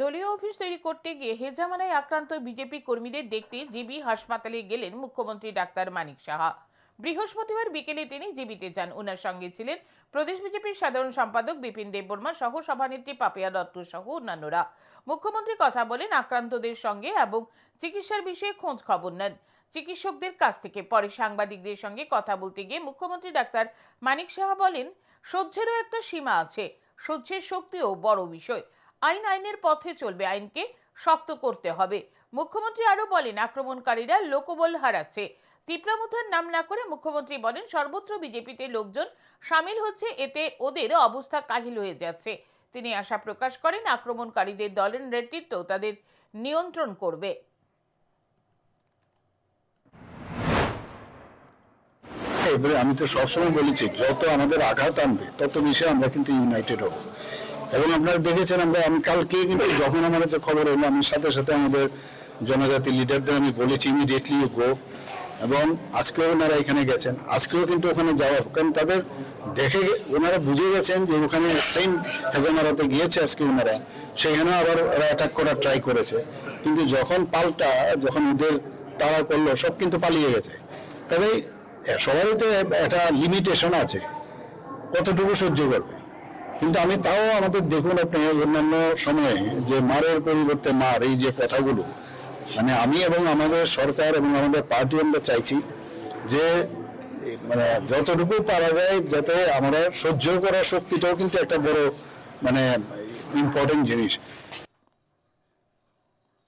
দলীয় অফিস তৈরি করতে গিয়ে হেজামারায় আক্রান্ত বিজেপি কর্মীদের দেখতে জিবি হাসপাতালে গেলেন মুখ্যমন্ত্রী ডাক্তার মানিক সাহা। বৃহস্পতিবার বিকেলে তিনি জিবিতে যান। ওনার সঙ্গে ছিলেন প্রদেশ বিজেপির সাধারণ সম্পাদক বিপিন দেববর্মা সহ সভানেত্রী পাপিয়া দত্ত সহ অন্যান্যরা। মুখ্যমন্ত্রী কথা বলেন আক্রান্তদের সঙ্গে এবং চিকিৎসার বিষয়ে খোঁজ খবর নেন। চিকিৎসকদের কাছ থেকে পরে সাংবাদিকদের সঙ্গে কথা বলতে গিয়ে মুখ্যমন্ত্রী ডাক্তার মানিক সাহা বলেন, সহ্যেরও একটা সীমা আছে। সহ্যের শক্তিও বড় বিষয়। আইন আইনের পথে চলবে, আইনকে শক্ত করতে হবে। মুখ্যমন্ত্রী আরও বলেন, আক্রমণকারীরা লোকবল হারাচ্ছে। তিপ্রামুথার নাম না করে মুখ্যমন্ত্রী বলেন, সর্বত্র বিজেপিতে লোকজন সামিল হচ্ছে, এতে ওদের অবস্থা কাহিল হয়ে যাচ্ছে। তিনি আশা প্রকাশ করেন, আক্রমণকারীদের দলের নেতৃত্ব তাদের নিয়ন্ত্রণ করবে। এবারে আমি তো সবসময় বলেছি, যত আমাদের আঘাত আনবে, তত বেশি আমরা কিন্তু ইউনাইটেড হব। এবং আপনারা দেখেছেন আমরা, আমি কালকে কিন্তু যখন আমার কাছে খবর এলো, আমি সাথে সাথে আমাদের জনজাতি লিডারদের আমি বলেছি ইমিডিয়েটলি গো এবং আজকেও ওনারা এখানে গেছেন। আজকেও কিন্তু ওখানে যাওয়া কারণ তাদের দেখে ওনারা বুঝে গেছেন যে ওখানে সেম হেজামারাতে গিয়েছে আজকে ওনারা। সেখানে আবার ওরা অ্যাটাক করার ট্রাই করেছে। কিন্তু যখন পাল্টা, যখন ওদের তাড়া করল, সব কিন্তু পালিয়ে গেছে। কাজেই সবারই তো একটা লিমিটেশন আছে। কতটুকু সহ্য করবে? কিন্তু আমি তাও আমাদের দেখুন আপনি অন্যান্য সময়ে যে মারের পরিবর্তে মার, এই যে কথাগুলো মানে আমি এবং আমাদের সরকার এবং আমাদের পার্টি আমরা চাইছি যে মানে যতটুকু পারা যায় যাতে আমরা সহ্য করার শক্তিটাও কিন্তু একটা বড় মানে ইম্পর্টেন্ট জিনিস।